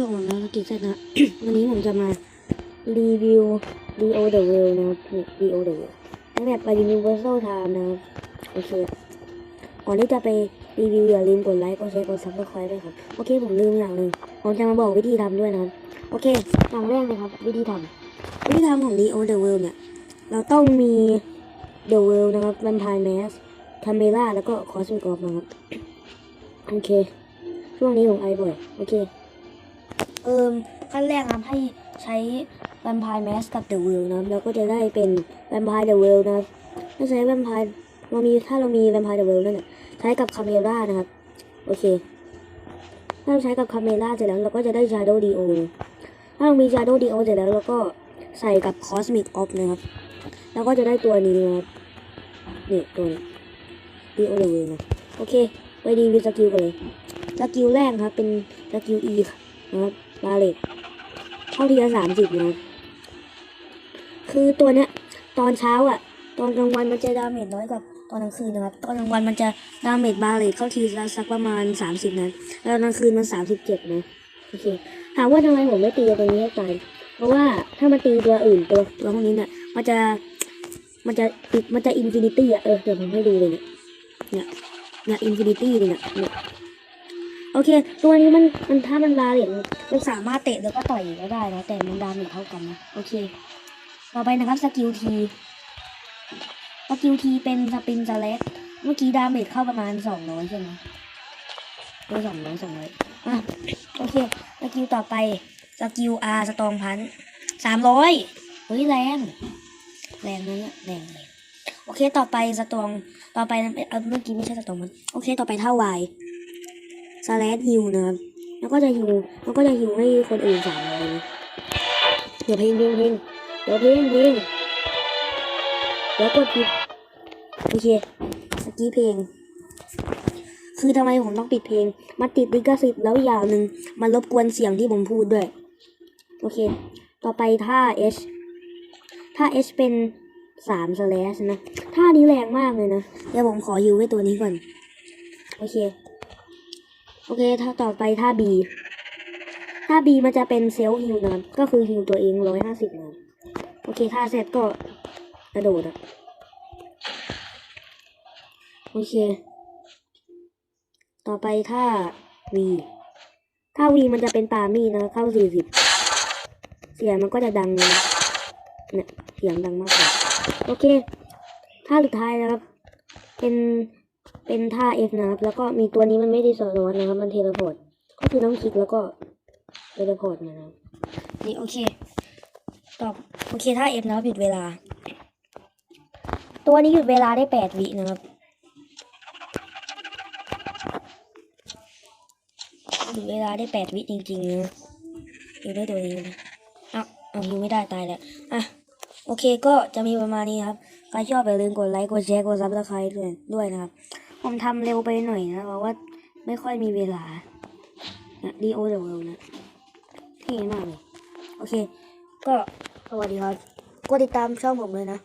ก็ของเรากิจเสนะวันนี้ผมจะมารีวิว D.O. The World นะครับนี่ D.O. The World ตั้งแต่ไป Universal Time นะครับโอเคก่อนที่จะไปรีวิวอย่าลืมกดไลค์กดแชร์กด subscribe ด้วยครับโอเคผมลืมอย่างหนึ่งผมจะมาบอกวิธีทำด้วยนะครับโอเคอย่างแรกนะครับ วิธีทำวิธีทำของ D.O. The World เนี่ยเราต้องมี The World นะครับ Vampire Mask Camera แล้วก็ Cosmic Orb นะครับโอเคช่วงนี้ผมไอบ่อยโอเค เอิมขั้นแรกนะครับให้ใช้ Vampire Mask กับ The World นะครับแล้วก็จะได้เป็น Vampire The World นะครับถ้าใช้ Vampire เรามีถ้าเรามี Vampire The World นั่นน่ะใช้กับ Camera นะครับ โอเค ถ้าเราใช้กับ Camera เสร็จแล้วเราก็จะได้ Shadow Dio ถ้าเรามี Shadow Dio เสร็จแล้วเราก็ใส่กับ Cosmic Orb นะครับแล้วก็จะได้ตัวนี้นะครับนี่ตัวนี้ Dio The World นะโอเค ไปดีวิวสกิลกันเลยสกิลแรกครับเป็นสกิล E นะครับ บาเลตเข้าทีละสามสิบนะคือตัวเนี้ย ตอนเช้าอะ ตอนกลางวันมันจะดาเมจน้อยกว่าตอนกลางคืนนะครับ ตอนกลางวันมันจะดาเมจบาเลตเข้าทีละสักประมาณสามสิบนะแล้วตอนกลางคืนมันสามสิบเจ็ดนะโอเคถามว่าทำไมผมไม่ตีตัวนี้ให้ตายเพราะว่าถ้ามาตีตัวอื่นตัวตัวพวกนี้เนี่ยมันจะมันจะมันจะอินฟินิตี้อะเออเดี๋ยวผมให้ดูเลยเนี่ยเนี่ยเนี่ยอินฟินิตี้เลยเนี่ยเนี่ย อเค ตัวนี้มันมันถ้ามันบาเลนมันสามารถเตะแล้วก็ต่อยก็ได้นะแต่มันดาเมจเท่ากันนะโอเค ต่อไปนะครับสกิลทีสกิลทีเป็นสปินสแลกเมื่อกี้ดาเมจเข้าประมาณสองร้อยใช่ไหมเออสองร้อยสองร้อยอะโอเคสกิลต่อไปสกิลอาร์สตองพันสามร้อยเฮ้ยแรงแรงนะเนี่ยแรงเลยโอเคต่อไปสตองต่อไปเอ่อเมื่อกี้ไม่ใช่สตองมันโอเค ต่อไปเท่าวาย สแลดฮิวนะครับ แล้วก็จะฮิวแล้วก็จะฮิวให้คนอื่นสามร้อยนเดี๋ยวเพลงเพลงเพลงเดี๋ยวเพลงเพลงเดี๋ยวกดผิดโอเคสกี้เพลง คือทำไมผมต้องปิดเพลง มาติดลิขสิทธิ์แล้วอย่างหนึ่งมันรบกวนเสียงที่ผมพูดด้วย โอเค ต่อไปท่า H ท่า H เป็นสามสแลชนะท่านี้แรงมากเลยนะ เดี๋ยวผมขอฮิวไว้ตัวนี้ก่อน โอเค โอเคถ้าต่อไปท่า B ท่า B มันจะเป็นเซลล์ฮิวนะครับก็คือฮิวตัวเองร้อยห้าสิบนะโอเคท่าเซตก็กระโดดอะโอเค ต่อไปท่า V ท่า V มันจะเป็นปามี่นะครับเข้าสี่สิบเสียงมันก็จะดังนะเนี่ยเสียงดังมากเลยโอเคท่าสุดท้ายนะครับ เป็น เป็นท่า F นะครับ แล้วก็มีตัวนี้มันไม่ได้สโลว์นะครับ มันเทเลพอร์ต ก็คือต้องคลิกแล้วก็เทเลพอร์ตนะครับ นี่โอเค ตอบโอเคท่า F นะครับหยุดเวลา ตัวนี้หยุดเวลาได้แปดวินะครับ หยุดเวลาได้แปดวิจริงๆนะอยู่ได้ตัวนี้นะอะเอายู่ไม่ได้ตายแล้ว อะโอเคก็จะมีประมาณนี้ครับ ใครชอบอย่าลืมกดไลค์ กดแชร์ กดซับสไครต์ด้วยนะครับ ผมทำเร็วไปหน่อยนะเพราะว่าไม่ค่อยมีเวลานะดีโอเดอร์นะเท่มากเลย โอเค ก็สวัสดีครับ กดติดตามช่องผมเลยนะ